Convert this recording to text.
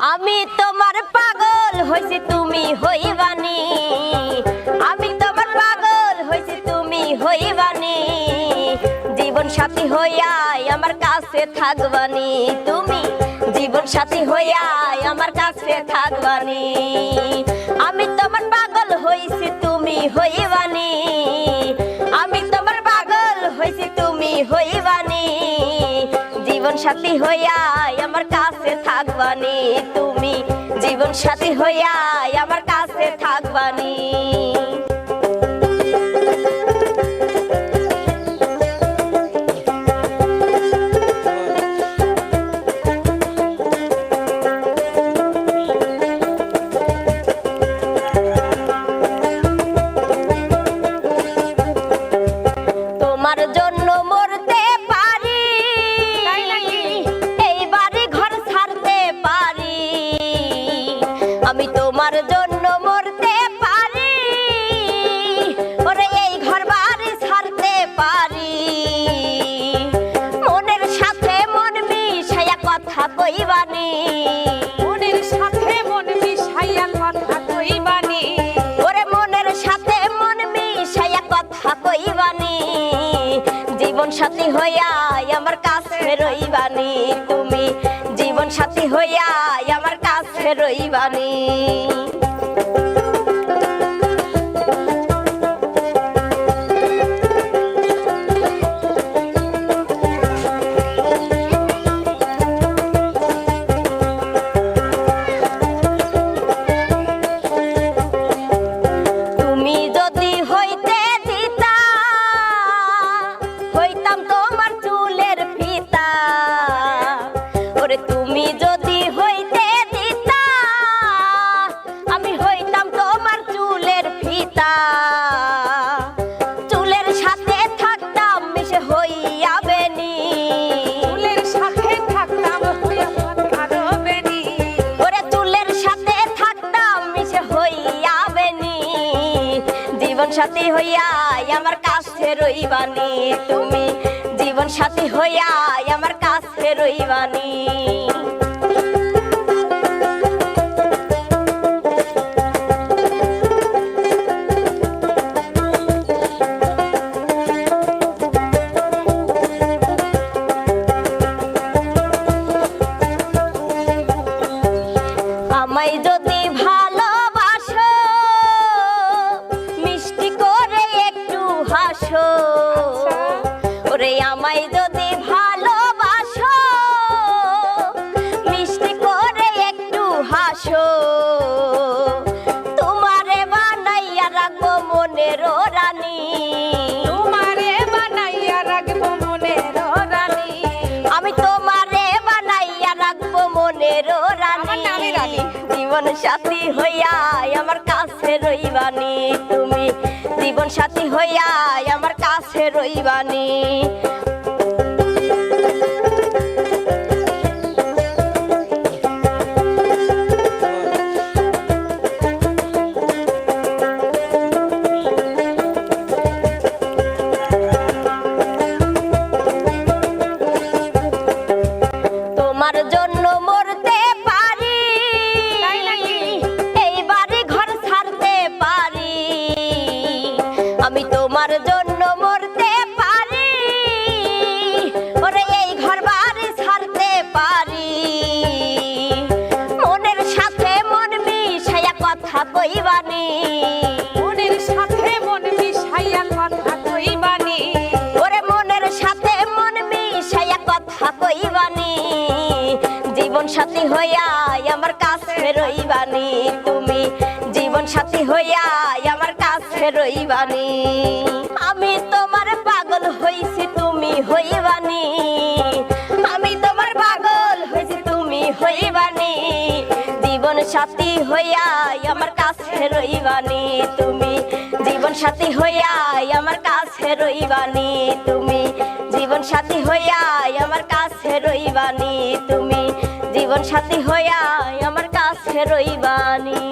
আমি তোমার পাগল হইছি তুমি হইবানি। আমি তোমার পাগল হইছি তুমি হইবানি। জীবন সাথী হইয়াই আমার কাছে থাকবানি। তুমি জীবন সাথী হইয়াই আমার কাছে থাকবানি। আমি তোমার পাগল হইছি তুমি হইবানি। জীবন সাথী হইয়াই আমার কাছে থাকবানি তুমি। জীবন সাথী হইয়াই আমার কাছে থাকবানি কথা কইবানি মনের সাথে মন মিশাইয়া কথা কইবানি। ওরে মনের সাথে মন মিশাইয়া কথা কইবানি। জীবন সাথী হইয়া আমার কাছে রইবানি। তুমি জীবন সাথী হইয়া আমার কাছে রইবানি। ওরে তুমি যদি হইতে দিতা আমি হইতাম তোমার চুলের ফিতা। চুলের সাথে থাকতাম মিশে হইয়া বেনি ফুলের সাথে থাকতাম ওরে চুলের সাথে থাকতাম মিশে হইয়া বেনি জীবন সাথী হইয়া আমার কাছে রইবানি তুমি জীবন সাথী হইয়া রইবানি। আমায় যদি ভালোবাসো মিষ্টি করে একটু হাসো। মনের রানী। তোমারে বানাইয়া রাখব মনের রানী। আমি তোমারে বানাইয়া রাখব মনের রানী। জীবন সাথী হইয়া আমার কাছে রইবানি। তুমি জীবন সাথী হইয়া আমার কাছে রইবানি। তোমার জন্য মরতে পারি। ওরে এই ঘর বাড়ি ছাড়তে পারি। মনের সাথে মন মিশাইয়া কথা কইবানি। মনের সাথে মন মিশাইয়া কথা কইবানি। ওরে মনের সাথে মন মিশাইয়া কথা কইবানি। জীবন সাথী হইয়া আমার কাছে রইবানি। তুমি জীবন সাথী হইয়া আমার আমি তোমার পাগল তুমি হইবানি। আমি তোমার পাগল তুমি হইবানি। জীবন সাথী হইয়া আমার কাছে রইবানি। তুমি জীবন সাথী হইয়া আমার কাছে রইবানি। তুমি জীবন সাথী হইয়া আমার কাছে রইবানি। তুমি জীবন সাথী হইয়া আমার কাছে রইবানি।